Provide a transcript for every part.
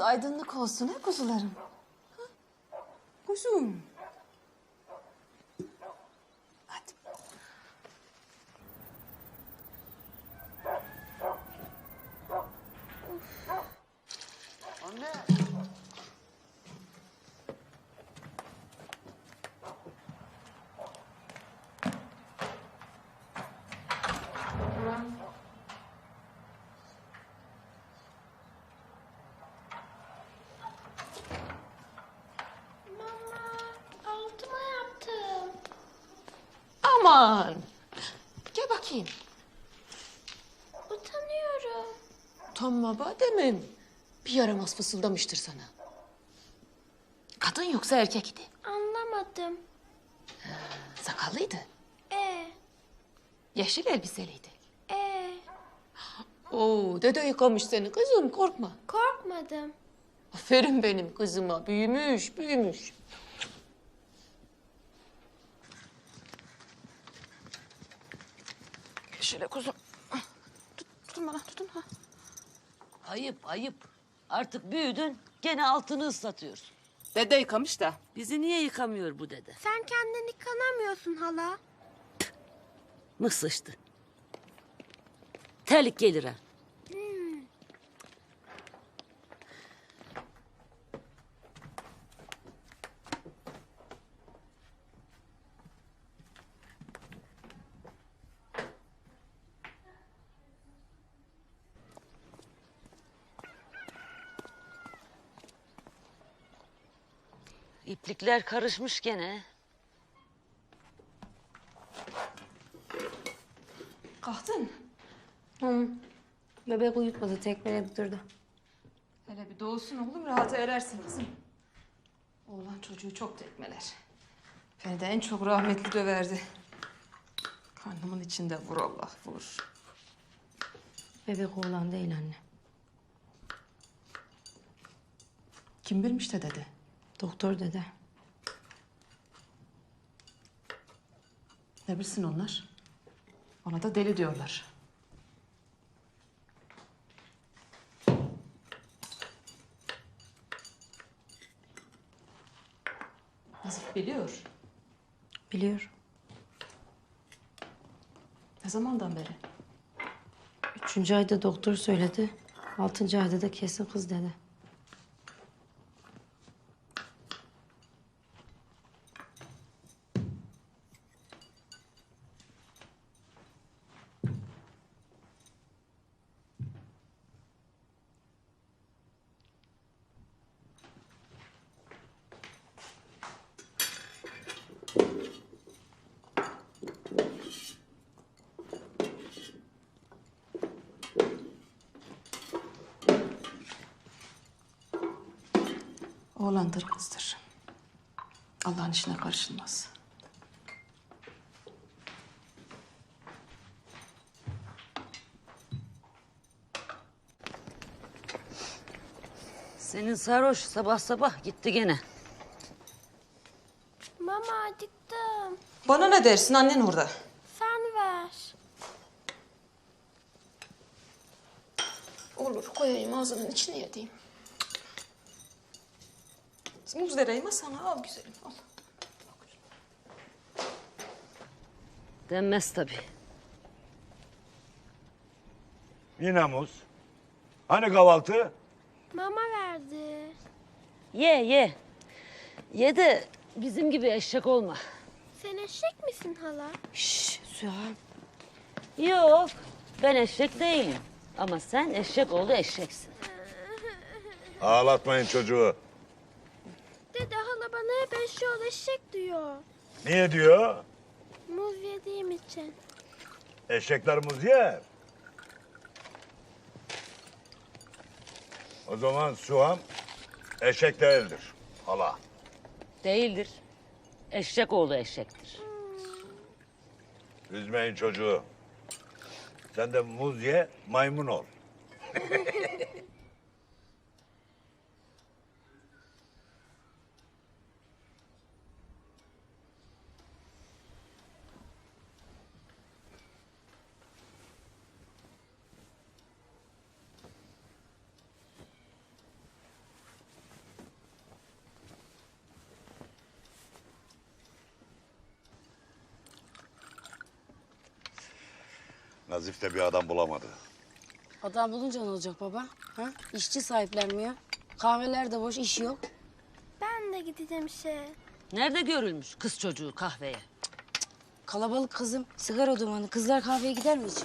aydınlık olsun ha kuzularım. Kuzum. Hadi. Mama, altıma yaptım. Aman. Gel bakayım. Utanıyorum. Utanma bademim. Bir yaramaz fısıldamıştır sana. Kadın yoksa erkek idi. Anlamadım. Sakallıydı. E, Yeşil elbiseliydi. e, Oo, dede yıkamış seni kızım korkma. korkmadım. Aferin benim kızıma. Büyümüş, büyümüş. Şöyle kuzum. Tut, tutun bana, tutun. Ha. Ayıp ayıp. Artık büyüdün gene altını ıslatıyorsun. Dede yıkamış da. Bizi niye yıkamıyor bu dede? Sen kendini kanamıyorsun hala. Mıh sıçtı. Terlik gelir ha. İplikler karışmış gene. Kalktın. Hı. Bebek uyutmadı, tekmeledi durdu. Hele bir doğsun oğlum, rahata erersin kızım. Oğlan çocuğu çok tekmeler. Beni de en çok rahmetli döverdi. Karnımın içinde vur Allah vur. Bebek oğlan değil anne. Kim bilmiş de dedi. Doktor dede. Ne bilsin onlar? Ona da deli diyorlar. Nazif biliyor. Biliyor. Ne zamandan beri? Üçüncü ayda doktor söyledi. Altıncı ayda da kesin kız dedi. Oğlandır kızdır. Allah'ın işine karışılmaz. Senin sarhoş sabah sabah gitti gene. Mama acıktım. Bana ne dersin annen orada? Sen ver. Olur koyayım ağzının içine yediğim. Muz vereyim ha sana al güzelim al. Denmez tabii. Yine muz. Hani kahvaltı? Mama verdi. Ye ye. Ye de bizim gibi eşek olma. Sen eşek misin hala? Şşş Süheyl. Yok ben eşek değilim. Ama sen eşek oldu eşeksin. Ağlatmayın çocuğu. Hep eşeği eşek diyor. Niye diyor? Muz yediğim için. Eşekler muz yer. O zaman Suham eşek değildir. Hala. Değildir. Eşek oğlu eşektir. Üzmeyin çocuğu. Sen de muz ye, maymun ol. Nazif de bir adam bulamadı. Adam bulunca ne olacak baba? Ha? İşçi sahiplenmiyor. Kahveler de boş, iş yok. Ben de gideceğim işe. Nerede görülmüş kız çocuğu kahveye? Kalabalık kızım, sigara dumanı. Kızlar kahveye gider mi hiç?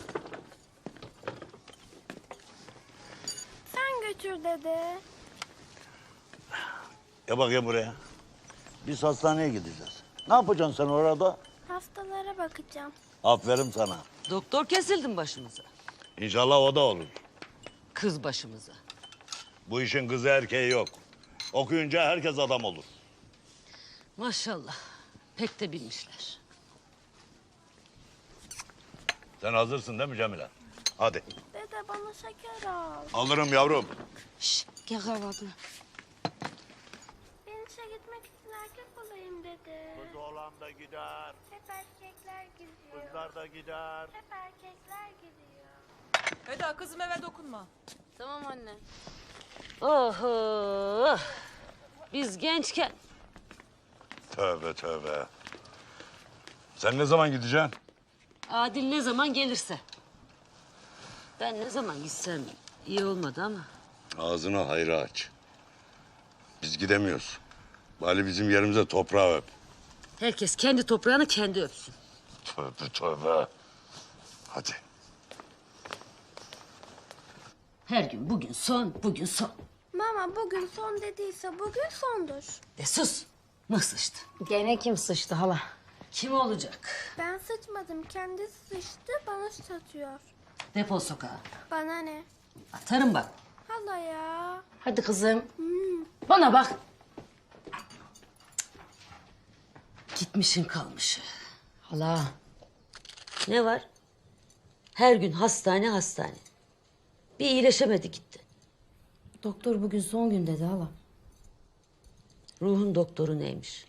Sen götür dede. Ya bak ya buraya. Biz hastaneye gideceğiz. Ne yapacaksın sen orada? Hastalara bakacağım. Aferin sana. Doktor kesildin başımıza. İnşallah o da olur. Kız başımıza. Bu işin kızı erkeği yok. Okuyunca herkes adam olur. Maşallah. Pek de bilmişler. Sen hazırsın değil mi Cemile? Hadi. Dede bana şeker al. Alırım yavrum. Şşş, gel kahvaltına. Ben işe gitmek için erkek olayım dede. oğlan da gider. Hep erkekler gidiyor. Kızlar da gider. Hep erkekler gidiyor. Eda kızım eve dokunma. Tamam anne. Oho. Biz gençken Tövbe tövbe. Sen ne zaman gideceksin? Adil ne zaman gelirse. Ben ne zaman gitsem iyi olmadı ama. Ağzını hayra aç. Biz gidemiyoruz. Bari bizim yerimize toprağı öp. Herkes kendi toprağını kendi öpsün. Tövbe tövbe. Hadi. Her gün bugün son, bugün son. Mama bugün son dediyse bugün sondur. De sus. Nasıl işte? Gene kim sıçtı hala? Kim olacak? Ben sıçmadım. Kendisi sıçtı bana satıyor. Defol sokağa. Bana ne? Atarım bak. Hala ya. Hadi kızım. Bana bak. Gitmişin kalmışı. Hala. Ne var? Her gün hastane hastane. Bir iyileşemedi gitti. Doktor bugün son gün dedi hala. Ruhun doktoru neymiş?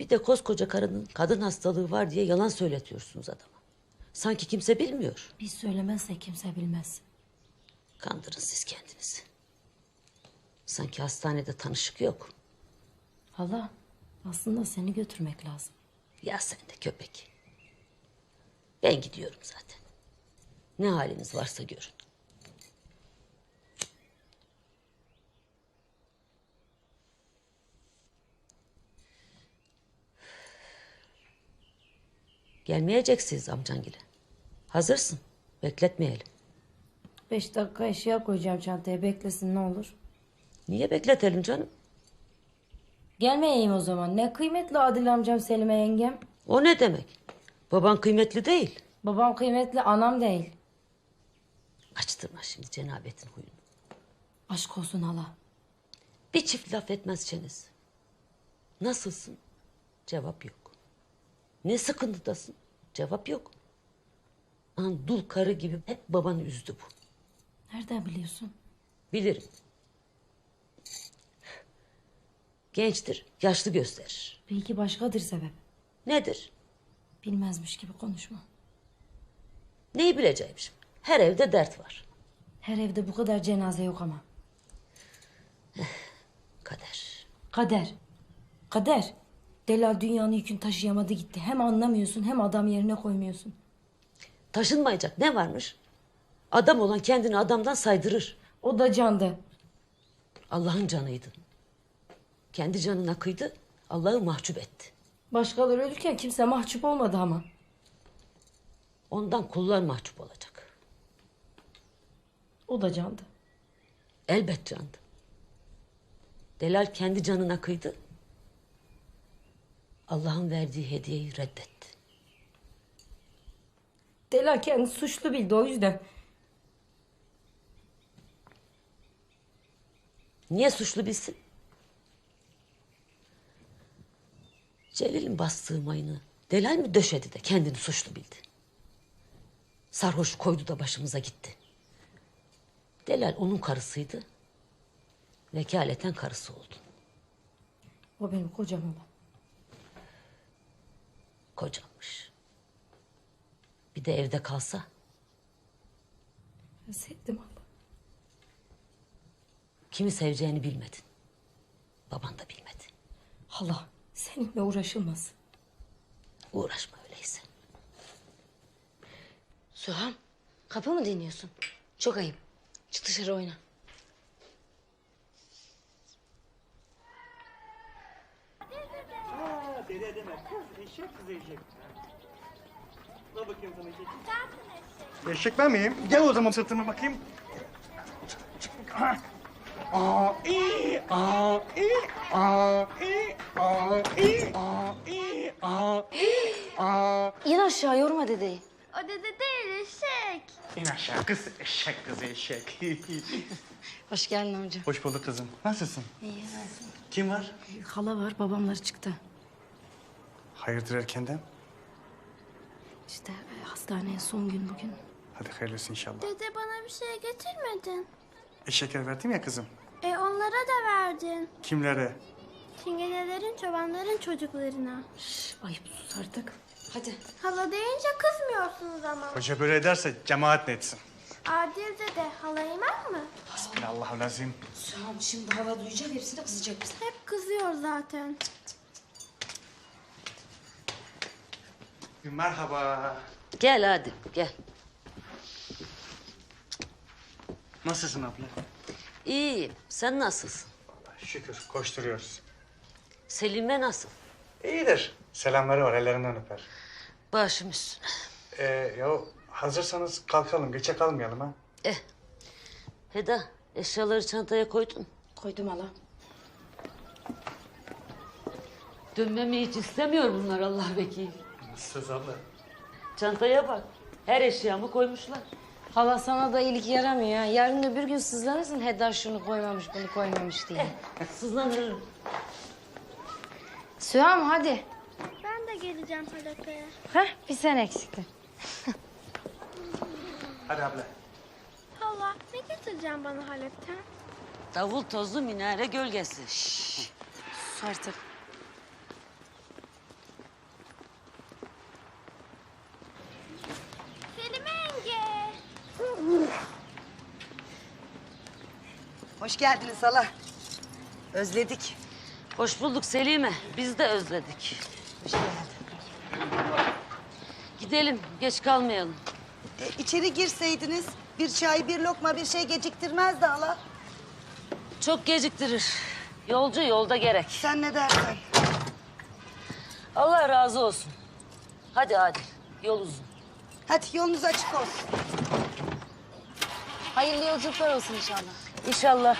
Bir de koskoca karının kadın hastalığı var diye yalan söyletiyorsunuz adama. Sanki kimse bilmiyor. Biz söylemezsek kimse bilmez. Kandırın siz kendinizi. Sanki hastanede tanışık yok. Hala aslında seni götürmek lazım. Ya sen de köpek. Ben gidiyorum zaten. Ne haliniz varsa görün. Gelmeyeceksiniz amcangile. Hazırsın. Bekletmeyelim. Beş dakika eşya koyacağım çantaya beklesin ne olur. Niye bekletelim canım? Gelmeyeyim o zaman. Ne kıymetli Adil amcam Selime yengem. O ne demek? Baban kıymetli değil. Babam kıymetli anam değil. Açtırma şimdi cenabetin huyunu. Aşk olsun hala. Bir çift laf etmez çenesi. Nasılsın? Cevap yok. Ne sıkıntıdasın? Cevap yok. An dul karı gibi hep babanı üzdü bu. Nereden biliyorsun? Bilirim. Gençtir, yaşlı gösterir. Belki başkadır sebep. Nedir? Bilmezmiş gibi konuşma. Neyi bileceğim şimdi? Her evde dert var. Her evde bu kadar cenaze yok ama. Kader. Kader. Kader. Delal dünyanın yükünü taşıyamadı gitti. Hem anlamıyorsun hem adam yerine koymuyorsun. Taşınmayacak ne varmış? Adam olan kendini adamdan saydırır. O da candı. Allah'ın canıydın. Kendi canına kıydı, Allah'ı mahcup etti. Başkaları ölürken kimse mahcup olmadı ama. Ondan kullar mahcup olacak. O da candı. Elbet candı. Delal kendi canına kıydı. Allah'ın verdiği hediyeyi reddetti. Delal kendi suçlu bildi o yüzden. Niye suçlu bilsin? Celil'in bastığı mayını Delal mi döşedi de kendini suçlu bildi? Sarhoş koydu da başımıza gitti. Delal onun karısıydı. Vekaleten karısı oldu. O benim kocam ama. Kocanmış. Bir de evde kalsa Ben sevdim ama. kimi seveceğini bilmedin. Baban da bilmedi. Hala seninle uğraşılmaz. Uğraşma öyleyse. Süham kapı mı dinliyorsun? Çok ayıp. Çık dışarı oyna. Ha, dede deme kız eşek kız eşek. Dur bakayım sana eşek. Eşek ben miyim? Gel o zaman sırtıma bakayım. Ha. Aa, iyi, aa, iyi, aa, iyi, aa, iyi, aa, iyi, aa, iyi, aa. İn aşağı yorma dedeyi. O dede değil eşek. İn aşağı kız eşek kız eşek. Hoş geldin amca. Hoş bulduk kızım. Nasılsın? İyi nasılsın? Kim var? Hala var babamlar çıktı. Hayırdır erkenden? İşte e, hastaneye son gün bugün. Hadi hayırlısı inşallah. Dede bana bir şey getirmedin. E şeker verdim ya kızım. E onlara da verdin. Kimlere? Çingenelerin, çobanların çocuklarına. Şş, ayıp sus artık. Hadi. Hala deyince kızmıyorsunuz ama. Hoca böyle ederse cemaat ne etsin? Adil dede hala yemez mi? Hasbinallahülazim. Süham şimdi hava duyacak hepsi de kızacak bize. Hep kızıyor zaten. Merhaba. Gel hadi gel. Nasılsın abla? İyiyim. Sen nasılsın? Şükür koşturuyoruz. Selime nasıl? İyidir. Selamları var ellerinden öper. Başım üstüne. Ee, ya hazırsanız kalkalım geçe kalmayalım ha. Eh. Heda eşyaları çantaya koydun. Koydum hala. Dönmemi hiç istemiyor bunlar Allah vekil. Söz abla. Çantaya bak. Her eşyamı koymuşlar. Hala sana da iyilik yaramıyor ha. Yarın öbür gün sızlanırsın Hedda şunu koymamış bunu koymamış diye. Sızlanırım. Süham hadi. Ben de geleceğim Halep'e. Heh bir sen eksiktin. Hadi abla. Hala ne getireceğim bana Halep'ten? Davul tozlu minare gölgesi. Şşş. Sus artık. Geldiniz hala. Özledik. Hoş bulduk Selime. Biz de özledik. Hoş geldin. Gidelim. Geç kalmayalım. E, içeri girseydiniz bir çay, bir lokma bir şey geciktirmezdi hala. Çok geciktirir. Yolcu yolda gerek. Sen ne dersen. Allah razı olsun. Hadi hadi. Yol uzun. Hadi yolunuz açık olsun. Hayırlı yolculuklar olsun inşallah. İnşallah.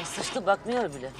E, sıçtı bakmıyor bile.